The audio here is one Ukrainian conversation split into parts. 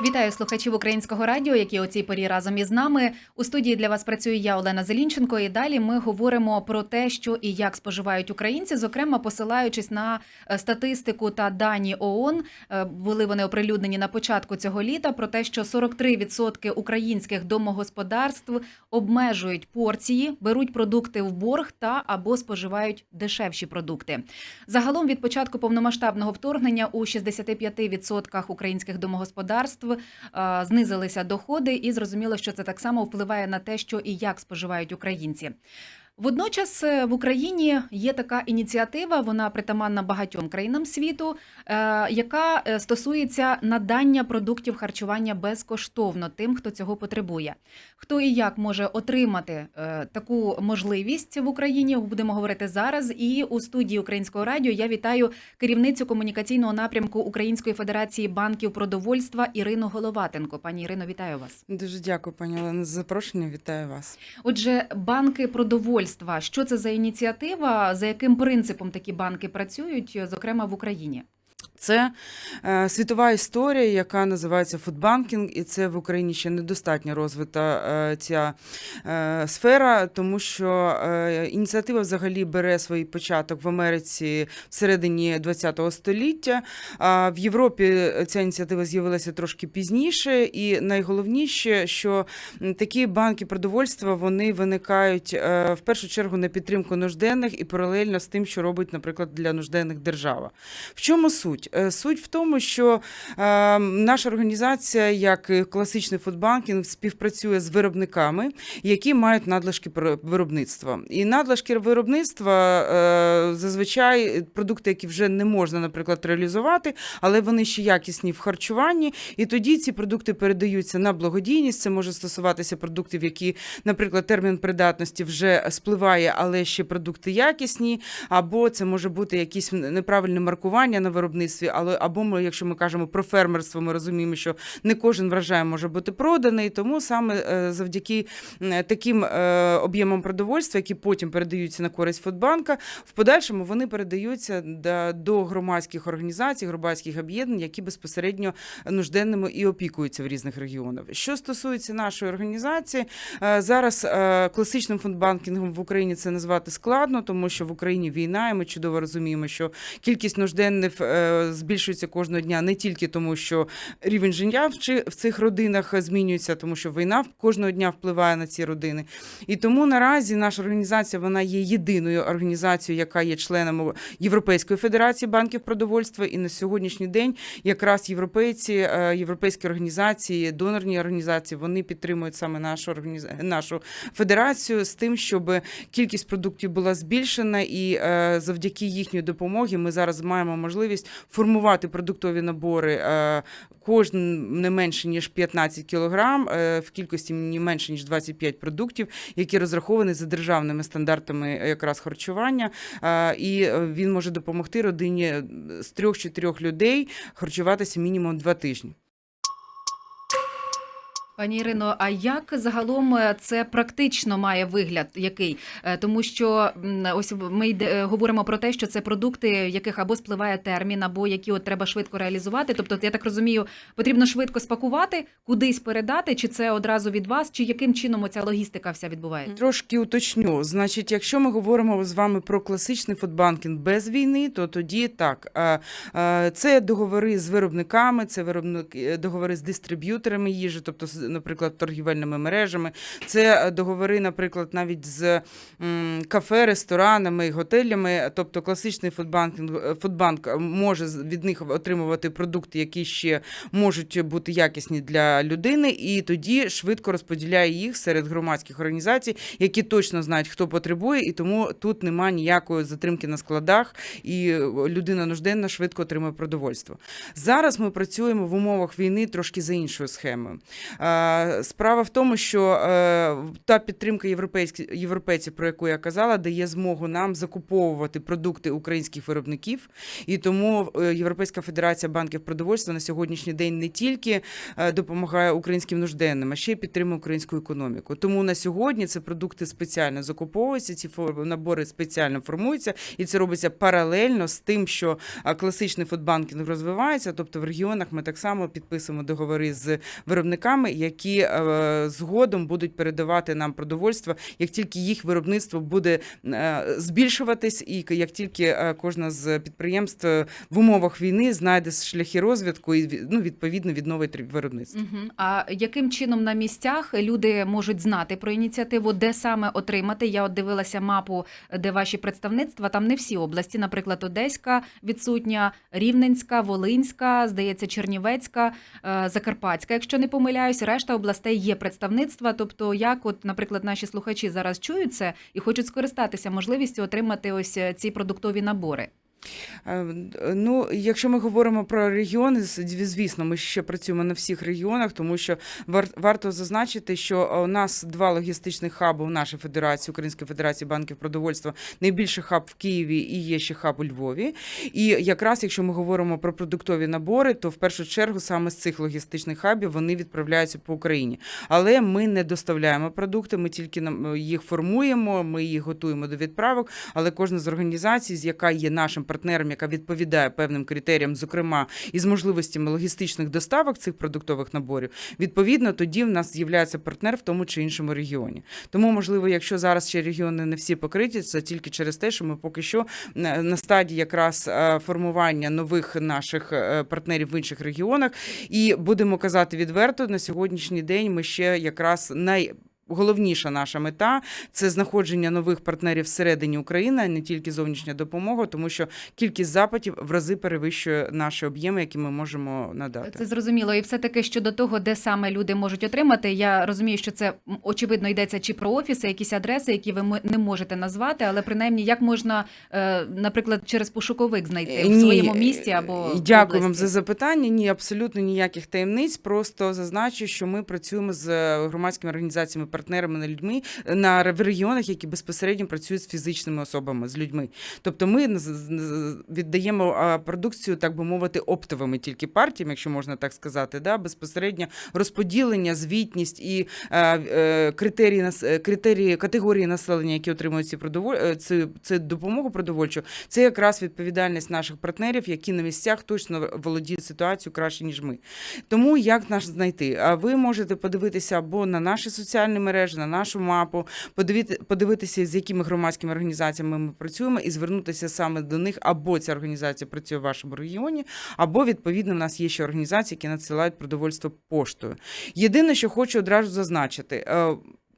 Вітаю слухачів українського радіо, які у цій порі разом із нами. У студії для вас працює я, Олена Зелінченко. І далі ми говоримо про те, що і як споживають українці, зокрема посилаючись на е, статистику та дані ООН. Е, Були вони оприлюднені на початку цього літа про те, що 43% українських домогосподарств обмежують порції, беруть продукти в борг та або споживають дешевші продукти. Загалом від початку повномасштабного вторгнення у 65% українських домогосподарств е, знизилися доходи, і зрозуміло, що це так само впливає на те, що і як споживають українці. Водночас е, в Україні є така ініціатива, вона притаманна багатьом країнам світу, е, яка е, стосується надання продуктів харчування безкоштовно тим, хто цього потребує. Хто і як може отримати таку можливість в Україні? Будемо говорити зараз. І у студії Українського радіо я вітаю керівницю комунікаційного напрямку Української федерації банків продовольства Ірину Головатенко. Пані Ірино, вітаю вас. Дуже дякую, пані Олена, за запрошення. Вітаю вас. Отже, банки продовольства. Що це за ініціатива? За яким принципом такі банки працюють, зокрема в Україні? Це е, світова історія, яка називається фудбанкінг, і це в Україні ще недостатньо розвита е, ця е, сфера, тому що е, ініціатива взагалі бере свій початок в Америці всередині ХХ століття. А в Європі ця ініціатива з'явилася трошки пізніше, і найголовніше, що такі банки продовольства вони виникають е, в першу чергу на підтримку нужденних і паралельно з тим, що робить, наприклад, для нужденних держава. В чому суть? Е, Суть в тому, що е, наша організація, як класичний фудбанкінг, співпрацює з виробниками, які мають надлишки виробництва. І надлишки виробництва е, зазвичай продукти, які вже не можна, наприклад, реалізувати, але вони ще якісні в харчуванні. І тоді ці продукти передаються на благодійність. Це може стосуватися продуктів, які, наприклад, термін придатності вже спливає, але ще продукти якісні, або це може бути якісь неправильне маркування на виробництві, але або ми, якщо ми кажемо про фермерство, ми розуміємо, що не кожен врожай може бути проданий. Тому саме е, завдяки таким е, об'ємам продовольства, які потім передаються на користь Фудбанка, в подальшому вони передаються до, громадських організацій, громадських об'єднань, які безпосередньо нужденними і опікуються в різних регіонах. Що стосується нашої організації, е, зараз класичним фондбанкінгом в Україні це назвати складно, тому що в Україні війна, і ми чудово розуміємо, що кількість нужденних збільшується кожного дня не тільки тому, що рівень життя в в цих родинах змінюється, тому що війна кожного дня впливає на ці родини. І тому наразі наша організація вона є єдиною організацією, яка є членом Європейської федерації банків продовольства. І на сьогоднішній день якраз європейці, е, європейські організації, донорні організації, вони підтримують саме нашу нашу федерацію з тим, щоб кількість продуктів була збільшена, і е, завдяки їхньої допомоги ми зараз маємо можливість формувати продуктові набори. Е, Кожен не менше ніж 15 кілограм, е, в кількості не менше ніж 25 продуктів, які розраховані за державними стандартами якраз харчування. Е, І він може допомогти родині з трьох-чотирьох людей харчуватися мінімум два тижні. Пані Ірино, а як загалом е, це практично має вигляд який? Е, Тому що ось ми е, говоримо про те, що це продукти, в яких або спливає термін, або які от треба швидко реалізувати. Тобто, я так розумію, потрібно швидко спакувати, кудись передати, чи це одразу від вас, чи яким чином оця логістика вся відбувається? Трошки уточню. Значить, якщо ми говоримо з вами про класичний фудбанкінг без війни, то тоді так. Це договори з виробниками, це договори з дистриб'юторами їжі, тобто, наприклад, торгівельними мережами. Це е, договори, наприклад, навіть з кафе, ресторанами готелями. Тобто, класичний фудбанкінг е, фудбанк може з- від них отримувати продукти, які ще можуть бути якісні для людини, і тоді швидко розподіляє їх серед громадських організацій, які точно знають, хто потребує, і тому тут немає ніякої затримки на складах, і е, людина нужденна швидко отримує продовольство. Зараз ми працюємо в умовах війни трошки за іншою схемою. Е, Справа в тому, що е, та підтримка європейців, про яку я казала, дає змогу нам закуповувати продукти українських виробників, і тому е, Європейська федерація банків продовольства на сьогоднішній день не тільки допомагає українським нужденним, а ще й підтримує українську економіку. Тому на сьогодні це продукти спеціально закуповуються, ці набори спеціально формуються, і це робиться паралельно з тим, що класичний фудбанкінг розвивається. Тобто в регіонах ми так само підписуємо договори з виробниками, які е, згодом будуть передавати нам продовольство, як тільки їх виробництво буде е, збільшуватись, і як тільки е, кожна з підприємств в умовах війни знайде шляхи розвитку і ну, відповідно відновить виробництво. Мгм. А яким чином на місцях люди можуть знати про ініціативу, де саме отримати? Я от дивилася мапу, де ваші представництва. Там не всі області, наприклад, Одеська відсутня, Рівненська, Волинська, здається, Чернівецька, Закарпатська. Якщо не помиляюсь, решта областей є представництва. Тобто, як, от, наприклад, наші слухачі зараз чують це і хочуть скористатися можливістю отримати ось е, ці продуктові набори. Е, Ну, якщо ми говоримо про регіони, звісно, ми ще працюємо на всіх регіонах, тому що вар- варто зазначити, що у нас два логістичних хаби у нашій федерації, Української федерації банків продовольства, найбільший хаб в Києві і є ще хаб у Львові. І якраз якщо ми говоримо про продуктові набори, то в першу чергу саме з цих логістичних хабів вони відправляються по Україні. Але ми не доставляємо продукти, ми тільки нам- їх формуємо, ми їх готуємо до відправок. Але кожна з організацій, з яка є нашим партнером, яка відповідає певним критеріям, зокрема із можливостями логістичних доставок цих продуктових наборів, відповідно тоді в нас з'являється партнер в тому чи іншому регіоні. Тому, можливо, якщо зараз ще регіони не всі покриті, це тільки через те, що ми поки що на на стадії якраз е, формування нових наших е, партнерів в інших регіонах. І будемо казати відверто, на сьогоднішній день ми ще якраз най. Головніша наша мета це знаходження нових партнерів всередині України, а не тільки зовнішня допомога, тому що кількість запитів в рази перевищує наші об'єми, які ми можемо надати. Це зрозуміло. І все таки щодо того, де саме люди можуть отримати. Я розумію, що це очевидно йдеться чи про офіси, якісь адреси, які ви не можете назвати, але принаймні як можна, е, наприклад, через пошуковик знайти в своєму місті або Дякую вам за запитання. Ні, абсолютно ніяких таємниць. Просто зазначу, що ми працюємо з е, громадськими організаціями, партнерами на людьми на в регіонах, які безпосередньо працюють з фізичними особами, з людьми. Тобто, ми віддаємо продукцію, так би мовити, оптовими тільки партіям, якщо можна так сказати, да, безпосередньо розподілення, звітність і е, е, критерії е, критерії категорії населення, які отримують ці продоволь... е, цю, цю допомогу продовольчу, це якраз відповідальність наших партнерів, які на місцях точно володіють ситуацією краще ніж ми. Тому як нас знайти? А ви можете подивитися або на наші соціальні мережі, на нашу мапу, подивити, подивитися, з якими громадськими організаціями ми працюємо, і звернутися саме до них, або ця організація працює в вашому регіоні, або відповідно в нас є ще організації, які надсилають продовольство поштою. Єдине, що хочу одразу зазначити.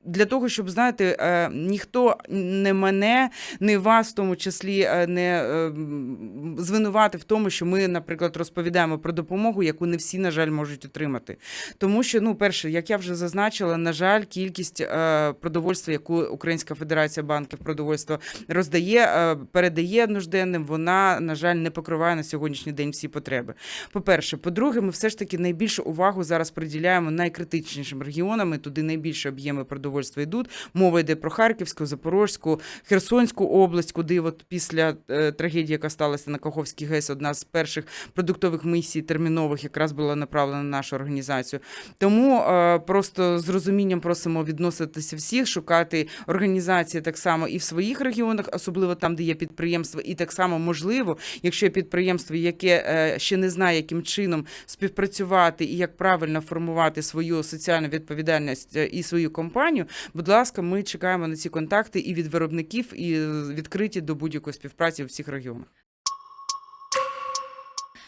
Для того, щоб знаєте, е, ніхто не мене, не вас, в тому числі, е, не е, м, звинуватив в тому, що ми, наприклад, розповідаємо про допомогу, яку не всі, на жаль, можуть отримати. Тому що, ну, перше, як я вже зазначила, на жаль, кількість продовольства, яку Українська Федерація банків продовольства роздає, передає нужденним, вона, на жаль, не покриває на сьогоднішній день всі потреби. По-перше, по-друге, ми все ж таки найбільшу увагу зараз приділяємо найкритичнішим регіонам, і туди найбільше об'єми продовольства йдуть. Мова йде про Харківську, Запорозьку, Херсонську область, куди от після е, трагедії, яка сталася на Каховській ГЕС, одна з перших продуктових місій термінових якраз була направлена на нашу організацію. Тому е, просто з розумінням просимо відноситися всіх, шукати організації так само і в своїх регіонах, особливо там, де є підприємства, і так само можливо, якщо є підприємство, яке е, ще не знає, яким чином співпрацювати і як правильно формувати свою соціальну відповідальність і свою компанію. Будь ласка, ми чекаємо на ці контакти і від виробників, і відкриті до будь-якої співпраці в всіх регіонах.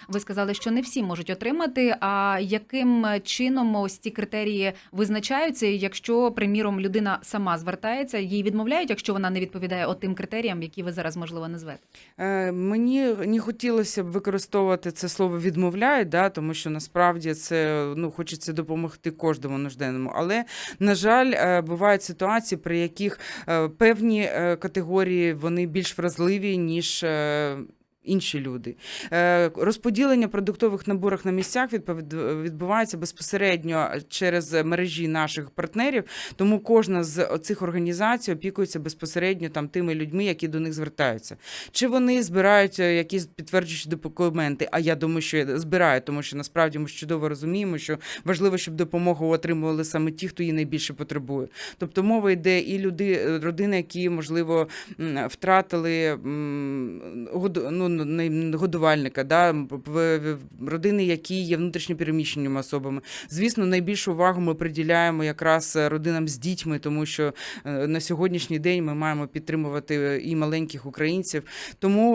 Ви сказали, що не всі можуть отримати. А яким чином ось ці критерії визначаються? Якщо, приміром, людина сама звертається, їй відмовляють, якщо вона не відповідає отим критеріям, які ви зараз можливо назвете? Е, Мені не хотілося б використовувати це слово відмовляють, да, тому що насправді це ну хочеться допомогти кожному нужденному. Але на жаль, е, бувають ситуації, при яких е, певні е, категорії вони більш вразливі ніж. Інші люди. Е, Розподілення продуктових наборів на місцях відбувається безпосередньо через мережі наших партнерів, тому кожна з цих організацій опікується безпосередньо там тими людьми, які до них звертаються. Чи вони збирають е, якісь підтверджуючі документи? А я думаю, що збирають, тому що насправді ми чудово розуміємо, що важливо, щоб допомогу отримували саме ті, хто її найбільше потребує. Тобто мова йде і люди, е, родини, які можливо втратили ну, годувальника, да, в- родини, які є внутрішньопереміщеними особами. Звісно, найбільшу увагу ми приділяємо якраз е, родинам з дітьми, тому що е, на сьогоднішній день ми маємо підтримувати е, і маленьких українців. Тому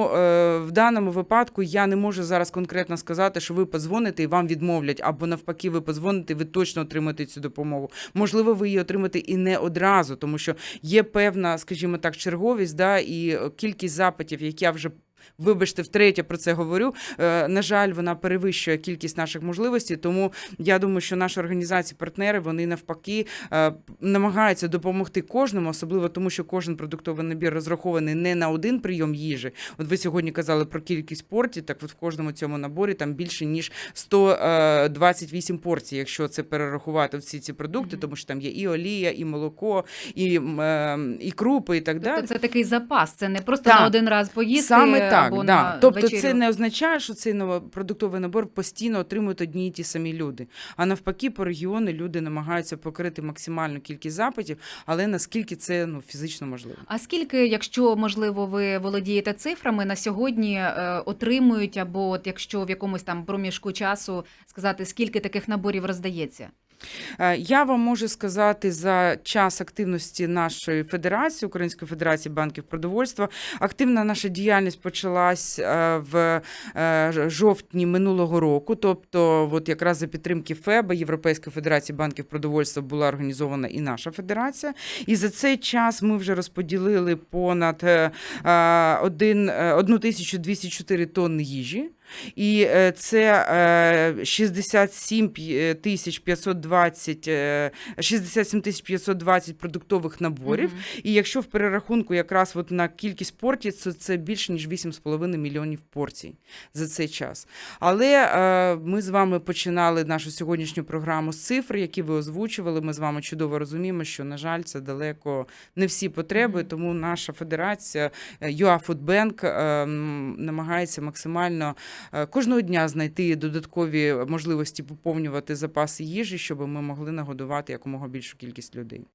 в даному випадку я не можу зараз конкретно сказати, що ви подзвоните і вам відмовлять, або навпаки, ви подзвоните, ви точно отримаєте цю допомогу. Можливо, ви її отримаєте і не одразу, тому що є певна, скажімо так, черговість, да, і кількість запитів, які я вже. Вибачте, втретє про це говорю. Е, На жаль, вона перевищує кількість наших можливостей. Тому я думаю, що наші організації, партнери, вони навпаки е, намагаються допомогти кожному, особливо тому, що кожен продуктовий набір розрахований не на один прийом їжі. От ви сьогодні казали про кількість портій, так от в кожному цьому наборі там більше ніж 128 порцій, якщо це перерахувати всі ці продукти, тому що там є і олія, і молоко, і, е, і крупи, і так далі. Тобто це такий запас, це не просто Так. на один раз поїсти Саме так, або да. на тобто вечерю. це не означає, що цей продуктовий набор постійно отримують одні і ті самі люди. А навпаки, по регіону люди намагаються покрити максимальну кількість запитів, але наскільки це ну фізично можливо. А скільки, якщо можливо, ви володієте цифрами на сьогодні е, отримують, або от якщо в якомусь там проміжку часу сказати, скільки таких наборів роздається? Е, Я вам можу сказати за час активності нашої федерації, Української федерації банків продовольства. Активна наша діяльність почалась е, в е, жовтні минулого року. Тобто, от якраз за підтримки ФЕБа, Європейської федерації банків продовольства, була організована і наша федерація. І за цей час ми вже розподілили понад е, е, один- е, 1204 тонни їжі. І е, це е, 67 пі- тисяч 520, е, 67 тисяч 520 продуктових наборів. Мгм. І якщо в перерахунку якраз от на кількість порцій, то це більше ніж 8,5 мільйонів порцій за цей час. Але е, ми з вами починали нашу сьогоднішню програму з цифр, які ви озвучували. Ми з вами чудово розуміємо, що на жаль, це далеко не всі потреби. Тому наша федерація е, UA Food Bank е, намагається максимально е, кожного дня знайти додаткові можливості поповнювати запаси їжі, щоб ми могли нагодувати якомога більшу кількість людей.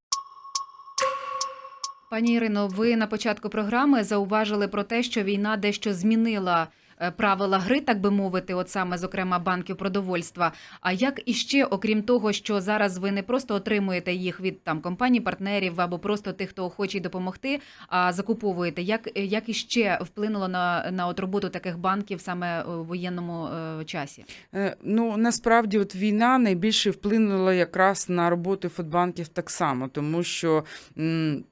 Пані Ірино, ви на початку програми зауважили про те, що війна дещо змінила е, правила гри, так би мовити, от саме зокрема банків продовольства. А як іще, окрім того, що зараз ви не просто отримуєте їх від там компаній, партнерів або просто тих, хто хоче допомогти, а закуповуєте, як, як іще вплинуло на, на от роботу таких банків саме е, в воєнному е, часі? Е, Ну насправді, от війна найбільше вплинула якраз на роботу фудбанків так само, тому що м,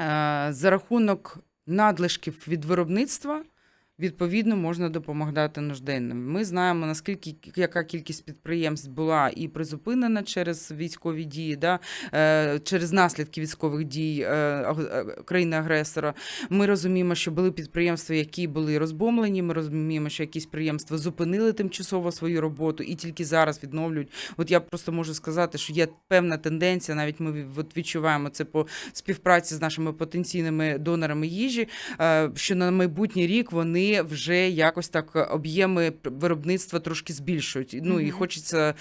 е, за рахунок надлишків від виробництва. Відповідно, можна допомагати нужденним. Ми знаємо, наскільки яка кількість підприємств була і призупинена через військові дії, да, е, через наслідки військових дій е, е, країни-агресора. Ми розуміємо, що були підприємства, які були розбомлені. Ми розуміємо, що якісь підприємства зупинили тимчасово свою роботу і тільки зараз відновлюють. От я просто можу сказати, що є певна тенденція. Навіть ми відчуваємо це по співпраці з нашими потенційними донорами їжі. Що на майбутній рік вони вже якось так об'єми виробництва трошки збільшують. Ну і хочеться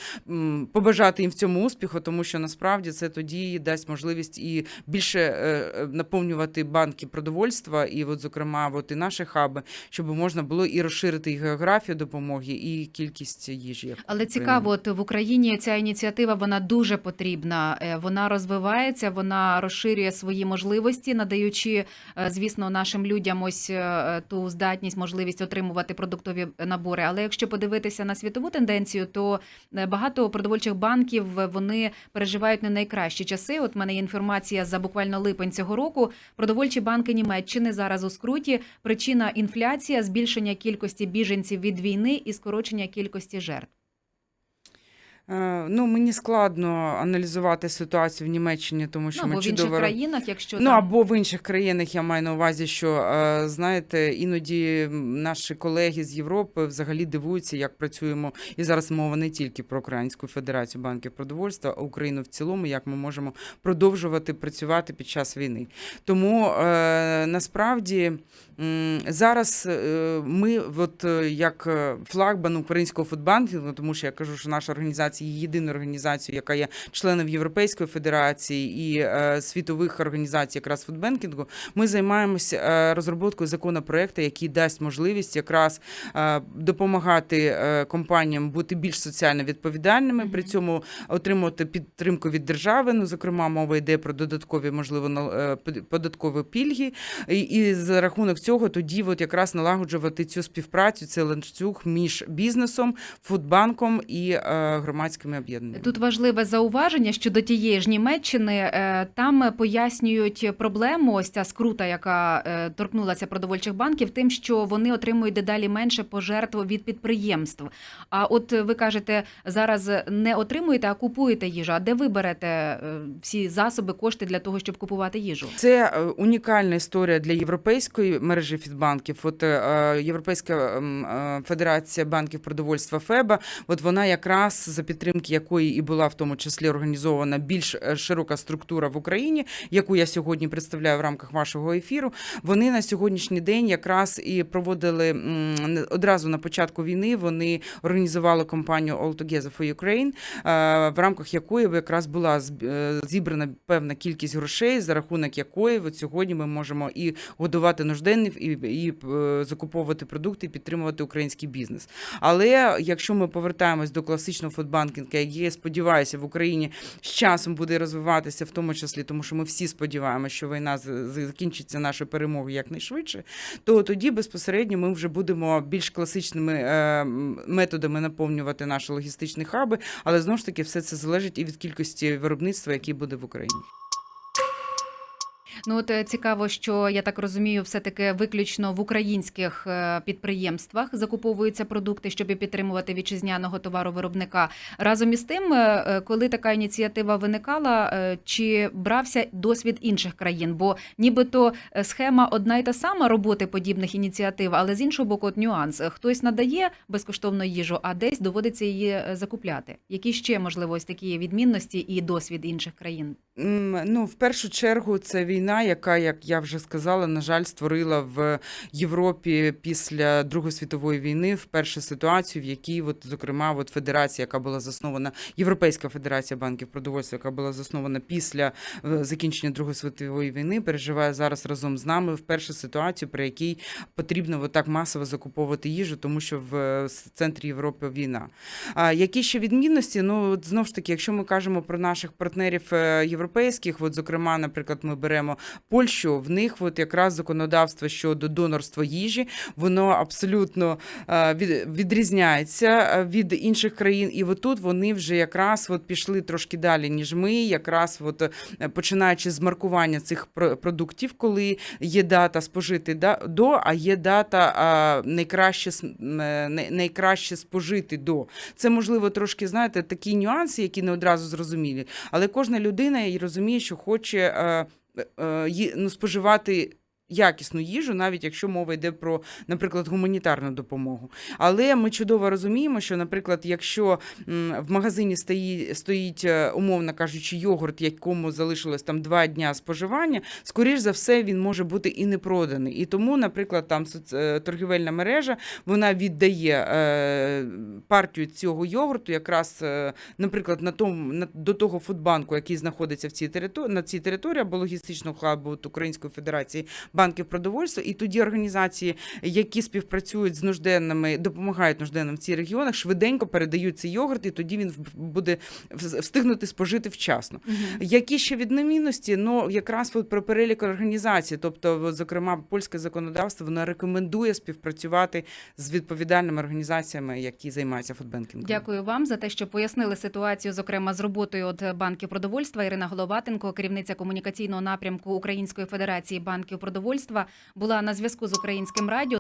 побажати їм в цьому успіху, тому що насправді це тоді дасть можливість і більше е, е, наповнювати банки продовольства, і, от, зокрема, от і наші хаби, щоб можна було і розширити і географію допомоги, і кількість їжі. Але цікаво, от в Україні ця ініціатива вона дуже потрібна. Е, Вона розвивається, вона розширює свої можливості, надаючи, е, звісно, нашим людям ось е, ту здатність, можливість отримувати продуктові набори. Але якщо подивитися на світову тенденцію, то е, багато продовольчих банків е, вони переживають не найкращі часи. От в мене є інформація за буквально липень цього року. Продовольчі банки Німеччини зараз у скруті. Причина інфляція, збільшення кількості біженців від війни і скорочення кількості жертв. Е, Ну, мені складно аналізувати ситуацію в Німеччині, тому що Ну, ми або в інших країнах, якщо Ну там... або в інших країнах я маю на увазі, що е, знаєте, іноді наші колеги з Європи взагалі дивуються, як працюємо. І зараз мова не тільки про Українську Федерацію банків продовольства, а Україну в цілому, як ми можемо продовжувати працювати під час війни. Тому е, насправді зараз ми, от як флагман українського фудбанкінгу, тому що я кажу, що наша організація є єдиною організацією, яка є членом Європейської федерації і е, світових організацій, якраз фудбенкінгу, ми займаємося е, розробкою законопроекту, який дасть можливість якраз е, допомагати компаніям бути більш соціально відповідальними, при цьому отримувати підтримку від держави. Ну, зокрема, мова йде про додаткові, можливо, е, податкові пільги. І, за рахунок цього тоді от якраз налагоджувати цю співпрацю, цей ланцюг між бізнесом, фудбанком і е, громадськими об'єднаннями. Тут важливе зауваження щодо тієї ж Німеччини. Е, Там пояснюють проблему, ось ця скрута, яка е, торкнулася продовольчих банків, тим, що вони отримують дедалі менше пожертв від підприємств. А от ви кажете, зараз не отримуєте, а купуєте їжу. А де ви берете е, всі засоби, кошти для того, щоб купувати їжу? Це унікальна історія для європейської мережі фідбанків. От Європейська федерація банків продовольства ФЕБА, от вона якраз за підтримки якої і була в тому числі організована більш е, широка структура в Україні, яку я сьогодні представляю в рамках вашого ефіру. Вони на сьогоднішній день якраз і проводили одразу на початку війни. Вони організували компанію All Together for Ukraine, е, в рамках якої якраз була е, зібрана певна кількість грошей, за рахунок якої от сьогодні ми можемо і годувати нужденних, і, і закуповувати продукти, і підтримувати український бізнес. Але якщо ми повертаємось до класичного фудбанкінгу, який, я сподіваюся, в Україні з часом буде розвиватися, в тому числі, тому що ми всі сподіваємося, що війна закінчиться нашою перемогою якнайшвидше, то тоді безпосередньо ми вже будемо більш класичними е, методами наповнювати наші логістичні хаби, але знову ж таки все це залежить і від кількості виробництва, яке буде в Україні. Ну от е, цікаво, що я так розумію, все таки виключно в українських е, підприємствах закуповуються продукти, щоб підтримувати вітчизняного товаровиробника. Разом із тим, е, коли така ініціатива виникала, чи брався досвід інших країн? Бо нібито схема одна й та сама роботи подібних ініціатив, але з іншого боку, от нюанс: хтось надає безкоштовну їжу, а десь доводиться її закупляти. Які ще можливо ось такі відмінності і досвід інших країн? Ну, в першу чергу, це війна, яка, як я вже сказала, на жаль, створила в Європі після Другої світової війни вперше ситуацію, в якій, от, зокрема, от федерація, яка була заснована, Європейська федерація банків продовольства, яка була заснована після е, закінчення Другої світової війни, переживає зараз разом з нами вперше ситуацію, при якій потрібно от так масово закуповувати їжу, тому що в е, центрі Європи війна. А які ще відмінності? Ну от знову ж таки, якщо ми кажемо про наших партнерів е, європейських, от зокрема, наприклад, ми беремо Польщу, в них от якраз законодавство щодо донорства їжі, воно абсолютно е, від, відрізняється е, від інших країн. І отут вони вже якраз от пішли трошки далі, ніж ми, якраз от е, починаючи з маркування цих про- продуктів, коли є дата спожити до, а є дата найкраще, найкраще спожити до. Це можливо трошки, знаєте, такі нюанси, які не одразу зрозумілі. Але кожна людина і розуміє, що хоче ну, споживати. Якісну їжу, навіть якщо мова йде про, наприклад, гуманітарну допомогу. Але ми чудово розуміємо, що, наприклад, якщо в магазині стоїть, стоїть, е, умовно кажучи, йогурт, якому залишилось там два дня споживання, скоріш за все він може бути і не проданий. І тому, наприклад, там е, торгівельна мережа вона віддає е, партію цього йогурту, якраз, наприклад, на тому на до того фудбанку, який знаходиться в цій території на цій території або логістичного хабу Української Федерації банків продовольства, і тоді організації, які співпрацюють з нужденними, допомагають нужденним в цих регіонах, швиденько передають цей йогурт, і тоді він буде встигнути спожити вчасно. Які ще відмінності? Ну якраз от про перелік організацій, тобто, от, зокрема, польське законодавство воно рекомендує співпрацювати з відповідальними організаціями, які займаються фудбенкінгом. Дякую вам за те, що пояснили ситуацію, зокрема з роботою от банків продовольства. Ірина Головатенко, керівниця комунікаційного напрямку Української федерації банків продовольства, була на зв'язку з українським радіо.